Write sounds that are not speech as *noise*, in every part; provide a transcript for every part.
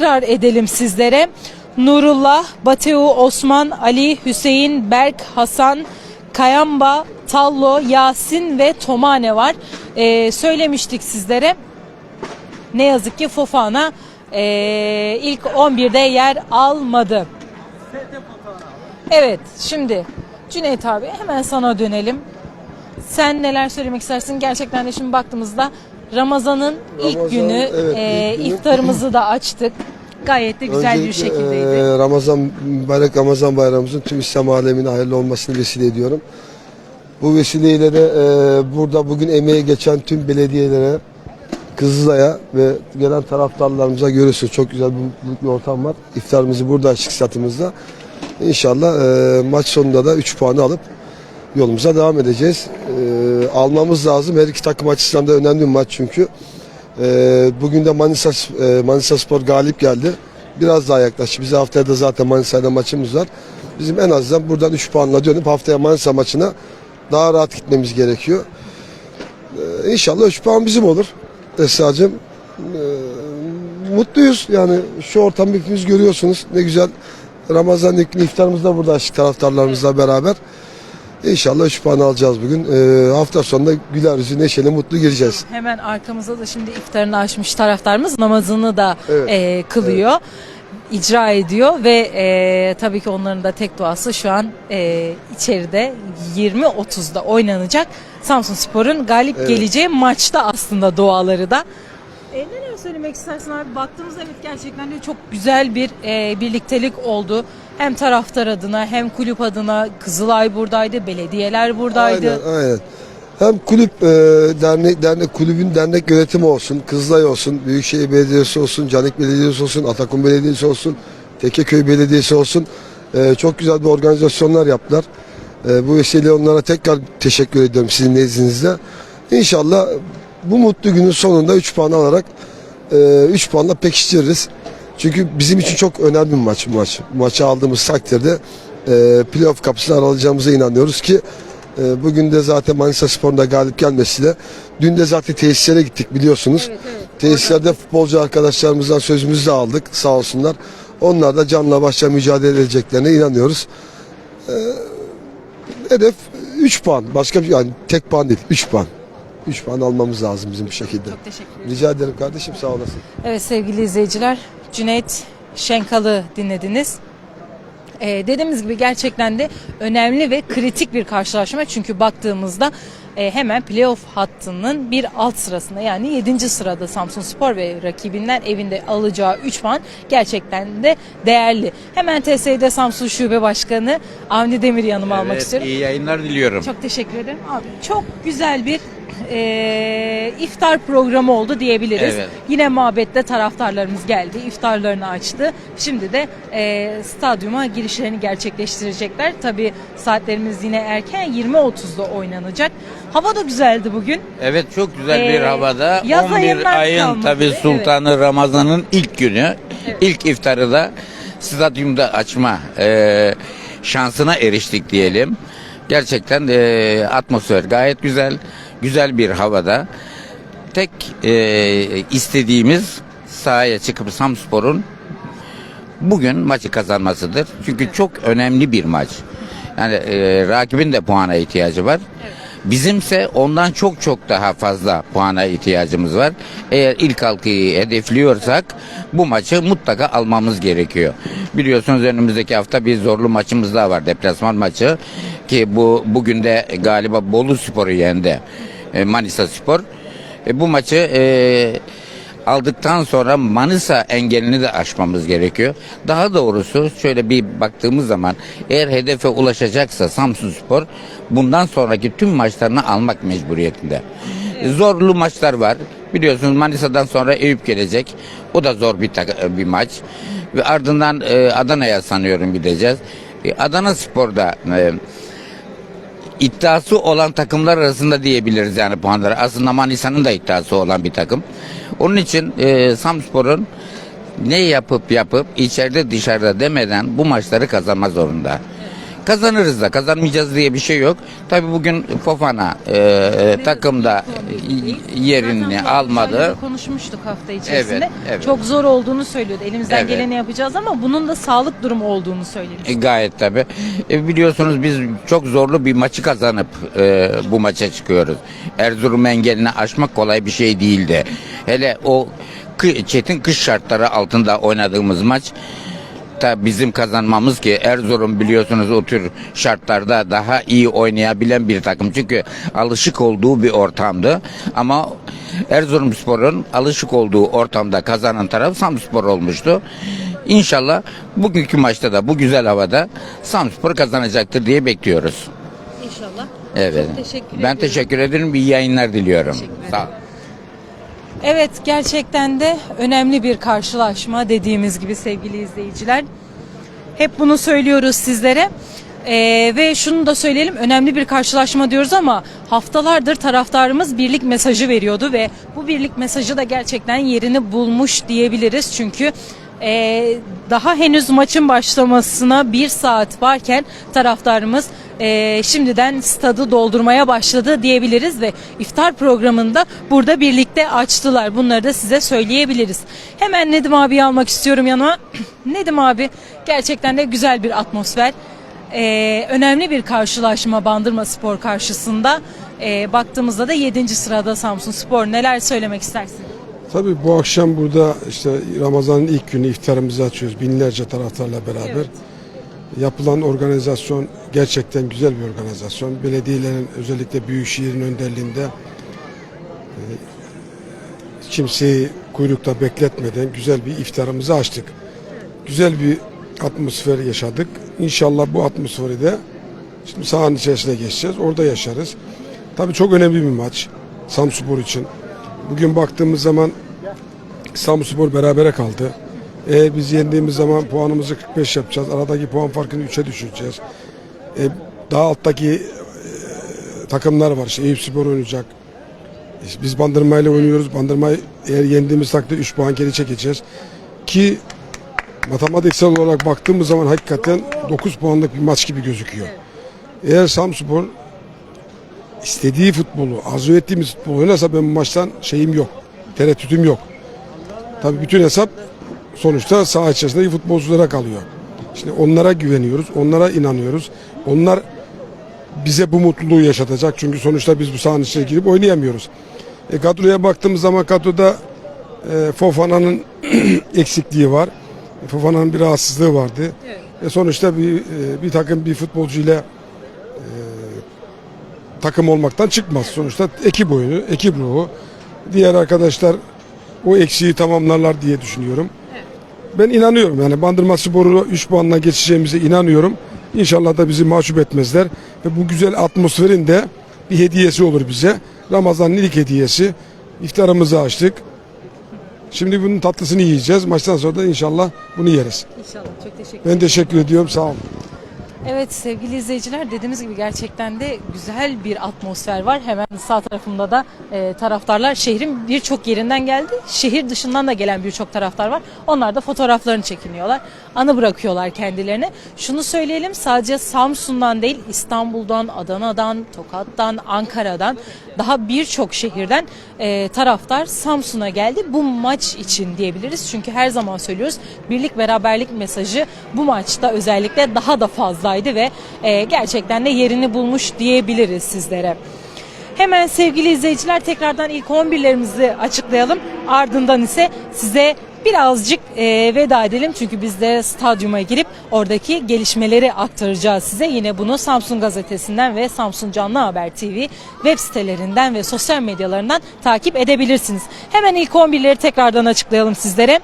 tekrar edelim sizlere. Nurullah, Bateu, Osman, Ali, Hüseyin, Berk, Hasan, Kayamba, Tallo, Yasin ve Tomane var. Ee, söylemiştik sizlere. Ne yazık ki Fofana ee, ilk 11'de yer almadı. Evet şimdi Cüneyt abi hemen sana dönelim. Sen neler söylemek istersin? Gerçekten de şimdi baktığımızda Ramazan'ın ilk Ramazan, günü evet, ee, ilk günü. iftarımızı da açtık. Gayet de güzel bir Öncelikle, şekildeydi. e, Ramazan, mübarek Ramazan bayramımızın tüm İslam alemine hayırlı olmasını vesile ediyorum. Bu vesileyle de e, burada bugün emeği geçen tüm belediyelere, Kızılay'a ve gelen taraftarlarımıza görüyorsunuz. Çok güzel bir bir ortam var. İftarımızı burada açtık satımızda. İnşallah e, maç sonunda da 3 puanı alıp yolumuza devam edeceğiz. E, almamız lazım. Her iki takım açısından da önemli bir maç çünkü. E, bugün de Manisa, e, Manisa Spor galip geldi. Biraz daha yaklaştı. Bize haftaya da zaten Manisa'yla maçımız var. Bizim en azından buradan 3 puanla dönüp haftaya Manisa maçına daha rahat gitmemiz gerekiıyor. E, İnşallah 3 puan bizim olur. Esra'cığım. E, mutluyuz. Yani şu ortamı hepiniz görüyorsunuz. Ne güzel Ramazan ilk günü iftarımızı da burada açtık taraftarlarımızla beraber. İnşallah 3 puan alacağız bugün. E, hafta sonunda güler yüzü, neşeli, mutlu gireceğiz. Hemen arkamızda da şimdi iftarını açmış taraftarımız namazını da Evet, e, kılıyor. icra ediyor ve e, tabii ki onların da tek duası şu an e, içeride 20.30'da oynanacak Samsun Spor'un galip geleceği maçta aslında duaları da. E, neler söylemek istersin abi? Baktığımızda evet gerçekten de çok güzel bir e, birliktelik oldu. Hem taraftar adına hem kulüp adına Kızılay buradaydı, belediyeler buradaydı. Aynen, aynen. Hem kulüp e, dernek dernek kulübün dernek yönetimi olsun, Kızılay olsun, Büyükşehir Belediyesi olsun, Canik Belediyesi olsun, Atakum Belediyesi olsun, Tekeköy Belediyesi olsun. E, çok güzel bir organizasyonlar yaptılar. E, bu vesileyle onlara tekrar teşekkür ediyorum sizin nezdinizde. İnşallah bu mutlu günün sonunda 3 puan alarak 3 puanla pekiştiririz. Çünkü bizim için çok önemli bir maç bu maç. Bu maçı aldığımız takdirde e, playoff kapısını aralayacağımıza inanıyoruz ki e, bugün de zaten Manisa Spor'un da galip gelmesiyle dün de zaten tesislere gittik biliyorsunuz. Tesislerde futbolcu arkadaşlarımızdan sözümüzü de aldık sağ olsunlar. Onlar da canla başla mücadele edeceklerine inanıyoruz. E, hedef 3 puan. Başka bir yani tek puan değil 3 puan. 3 puan almamız lazım bizim bu şekilde. Çok teşekkür ederim. Rica ederim kardeşim sağ olasın. Evet sevgili izleyiciler, Cüneyt Şenkal'ı dinlediniz. Ee, dediğimiz gibi gerçekten de önemli ve kritik bir karşılaşma. Çünkü baktığımızda e, hemen playoff hattının bir alt sırasında yani 7. sırada Samsun Spor ve rakibinden evinde alacağı 3 puan gerçekten de değerli. Hemen TSE'de Samsun Şube Başkanı Avni Demir yanıma almak Evet, istiyorum. iyi yayınlar diliyorum. Çok teşekkür ederim. Abi çok güzel bir e, iftar programı oldu diyebiliriz. Evet. Yine mabette taraftarlarımız geldi, iftarlarını açtı. Şimdi de e, stadyuma girişlerini gerçekleştirecekler. Tabi saatlerimiz yine erken 20.30'da oynanacak. Hava da güzeldi bugün. Evet çok güzel bir Ee, havada. yaz 11 ayından ayın kalmadı, tabi evet. Sultanı Ramazan'ın ilk günü. ilk iftarı da stadyumda açma e, şansına eriştik diyelim. Gerçekten e, atmosfer gayet güzel. Güzel bir havada. Tek e, istediğimiz sahaya çıkıp Samspor'un bugün maçı kazanmasıdır. Çünkü çok önemli bir maç. Yani e, rakibin de puana ihtiyacı var. Bizimse ondan çok çok daha fazla puana ihtiyacımız var. Eğer ilk halkayı hedefliyorsak bu maçı mutlaka almamız gerekiyor. Biliyorsunuz önümüzdeki hafta bir zorlu maçımız daha var. Deplasman maçı ki bu bugün de galiba Bolu Spor'u yendi. E, Manisa Spor. E, bu maçı e, aldıktan sonra Manisa engelini de aşmamız gerekiyor. Daha doğrusu şöyle bir baktığımız zaman eğer hedefe ulaşacaksa Samsun Spor bundan sonraki tüm maçlarını almak mecburiyetinde. Zorlu maçlar var. Biliyorsunuz Manisa'dan sonra Eyüp gelecek. O da zor bir bir maç. Ve ardından e, Adana'ya sanıyorum gideceğiz. E, Adana Spor'da e, iddiası olan takımlar arasında diyebiliriz yani puanları. Aslında Manisa'nın da iddiası olan bir takım. Onun için e, Samspor'un ne yapıp yapıp içeride dışarıda demeden bu maçları kazanma zorunda. Kazanırız da kazanmayacağız diye bir şey yok. Tabii bugün Fofana e, takımda yerini almadı. Konuşmuştuk hafta içerisinde. Evet, evet. Çok zor olduğunu söylüyordu. Elimizden Evet. geleni yapacağız ama bunun da sağlık durumu olduğunu söylemiş. E, gayet tabii. E, biliyorsunuz biz çok zorlu bir maçı kazanıp e, bu maça çıkıyoruz. Erzurum engelini aşmak kolay bir şey değildi. Hele o çetin kış şartları altında oynadığımız maç da bizim kazanmamız ki Erzurum biliyorsunuz o tür şartlarda daha iyi oynayabilen bir takım. Çünkü alışık olduğu bir ortamdı. Ama Erzurumspor'un alışık olduğu ortamda kazanan taraf Samspor olmuştu. İnşallah bugünkü maçta da bu güzel havada Samspor kazanacaktır diye bekliyoruz. İnşallah. Evet. Çok teşekkür ben ediyorum. teşekkür ederim. İyi yayınlar diliyorum. Sağ olun. Evet gerçekten de önemli bir karşılaşma dediğimiz gibi sevgili izleyiciler. Hep bunu söylüyoruz sizlere. Ee, ve şunu da söyleyelim önemli bir karşılaşma diyoruz ama haftalardır taraftarımız birlik mesajı veriyordu ve bu birlik mesajı da gerçekten yerini bulmuş diyebiliriz. Çünkü ee, daha henüz maçın başlamasına bir saat varken taraftarımız ee, şimdiden stadı doldurmaya başladı diyebiliriz ve iftar programında burada birlikte açtılar. Bunları da size söyleyebiliriz. Hemen Nedim abi almak istiyorum yanıma. *clears throat* Nedim abi gerçekten de güzel bir atmosfer. Ee, önemli bir karşılaşma Bandırma Spor karşısında. Ee, baktığımızda da 7. sırada Samsun Spor. Neler söylemek istersin? Tabii bu akşam burada işte Ramazan'ın ilk günü iftarımızı açıyoruz binlerce taraftarla beraber. Evet. Yapılan organizasyon gerçekten güzel bir organizasyon. Belediyelerin özellikle Büyükşehir'in önderliğinde e, kimseyi kuyrukta bekletmeden güzel bir iftarımızı açtık. Güzel bir atmosfer yaşadık. İnşallah bu atmosferi de şimdi sahanın içerisine geçeceğiz. Orada yaşarız. Tabii çok önemli bir maç Samspor için. Bugün baktığımız zaman Samspor berabere kaldı. E, biz yendiğimiz zaman puanımızı 45 yapacağız. Aradaki puan farkını 3'e düşüreceğiz. E, daha alttaki e, takımlar var. İşte Eyüp Spor oynayacak. İşte biz Bandırma ile oynuyoruz. Bandırmayı eğer yendiğimiz takdirde 3 puan geri çekeceğiz. Ki matematiksel olarak baktığımız zaman hakikaten 9 puanlık bir maç gibi gözüküyor. Eğer Samspor istediği futbolu, arzu ettiğimiz futbolu oynarsa ben bu maçtan şeyim yok. Tereddütüm yok. Tabii bütün hesap sonuçta saha içerisindeki futbolculara kalıyor. Şimdi onlara güveniyoruz, onlara inanıyoruz. Onlar bize bu mutluluğu yaşatacak. Çünkü sonuçta biz bu sahanın içine girip oynayamıyoruz. E, kadroya baktığımız zaman kadroda e, Fofana'nın *clears throat* eksikliği var. Fofana'nın bir rahatsızlığı vardı. E, sonuçta bir, e, bir takım bir futbolcuyla e, takım olmaktan çıkmaz. Sonuçta ekip oyunu, ekip ruhu. Diğer arkadaşlar o eksiği tamamlarlar diye düşünüyorum. Ben inanıyorum yani Bandırma Spor'u 3 puanla geçeceğimize inanıyorum. İnşallah da bizi mahcup etmezler. Ve bu güzel atmosferin de bir hediyesi olur bize. Ramazan'ın ilk hediyesi. İftarımızı açtık. Şimdi bunun tatlısını yiyeceğiz. Maçtan sonra da inşallah bunu yeriz. İnşallah. Çok teşekkür Ben teşekkür ediyorum. Sağ olun. Evet sevgili izleyiciler dediğimiz gibi gerçekten de güzel bir atmosfer var. Hemen sağ tarafımda da e, taraftarlar şehrin birçok yerinden geldi. Şehir dışından da gelen birçok taraftar var. Onlar da fotoğraflarını çekiniyorlar. Anı bırakıyorlar kendilerine. Şunu söyleyelim sadece Samsun'dan değil İstanbul'dan, Adana'dan, Tokat'tan, Ankara'dan daha birçok şehirden e, taraftar Samsun'a geldi. Bu maç için diyebiliriz. Çünkü her zaman söylüyoruz birlik beraberlik mesajı bu maçta özellikle daha da fazlaydı ve e, gerçekten de yerini bulmuş diyebiliriz sizlere. Hemen sevgili izleyiciler tekrardan ilk 11'lerimizi açıklayalım. Ardından ise size birazcık e, veda edelim. Çünkü biz de stadyuma girip oradaki gelişmeleri aktaracağız size. Yine bunu Samsun Gazetesi'nden ve Samsun Canlı Haber TV web sitelerinden ve sosyal medyalarından takip edebilirsiniz. Hemen ilk 11'leri tekrardan açıklayalım sizlere.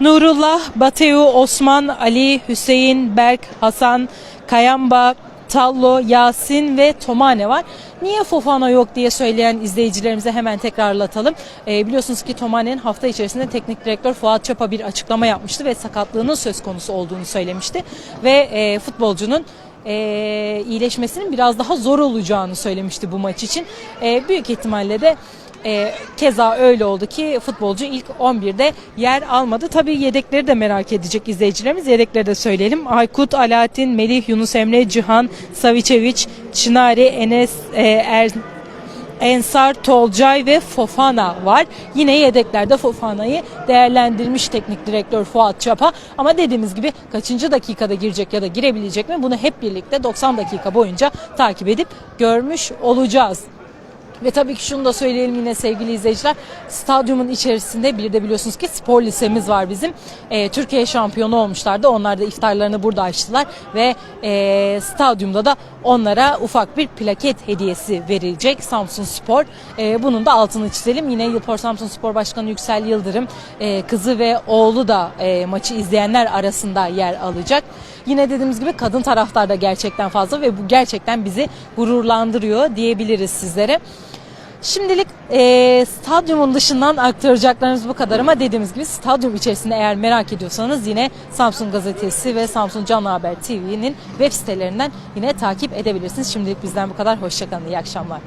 Nurullah, Bateu, Osman, Ali, Hüseyin, Berk, Hasan, Kayamba, Tallo, Yasin ve Tomane var. Niye Fofana yok diye söyleyen izleyicilerimize hemen tekrarlatalım. Ee, biliyorsunuz ki Tomane'nin hafta içerisinde teknik direktör Fuat Çapa bir açıklama yapmıştı ve sakatlığının söz konusu olduğunu söylemişti. Ve e, futbolcunun e, iyileşmesinin biraz daha zor olacağını söylemişti bu maç için. E, büyük ihtimalle de E, keza öyle oldu ki futbolcu ilk 11'de yer almadı. Tabii yedekleri de merak edecek izleyicilerimiz. Yedekleri de söyleyelim. Aykut, Alaaddin, Melih, Yunus Emre, Cihan, Savicevic, Çınari, Enes, e, Er, Ensar, Tolcay ve Fofana var. Yine yedeklerde Fofana'yı değerlendirmiş teknik direktör Fuat Çapa. Ama dediğimiz gibi kaçıncı dakikada girecek ya da girebilecek mi bunu hep birlikte 90 dakika boyunca takip edip görmüş olacağız. Ve tabii ki şunu da söyleyelim yine sevgili izleyiciler. Stadyumun içerisinde bir de biliyorsunuz ki spor lisemiz var bizim. Ee, Türkiye şampiyonu olmuşlardı. Onlar da iftarlarını burada açtılar. Ve e, stadyumda da onlara ufak bir plaket hediyesi verilecek Samsun Spor. Ee, bunun da altını çizelim. Yine Yılpor Samsun Spor Başkanı Yüksel Yıldırım e, kızı ve oğlu da e, maçı izleyenler arasında yer alacak. Yine dediğimiz gibi kadın taraftar da gerçekten fazla ve bu gerçekten bizi gururlandırıyor diyebiliriz sizlere. Şimdilik eee, stadyumun dışından aktaracaklarımız bu kadar ama dediğimiz gibi stadyum içerisinde eğer merak ediyorsanız yine Samsun Gazetesi ve Samsun Canlı Haber TV'nin web sitelerinden yine takip edebilirsiniz. Şimdilik bizden bu kadar. Hoşçakalın. İyi akşamlar.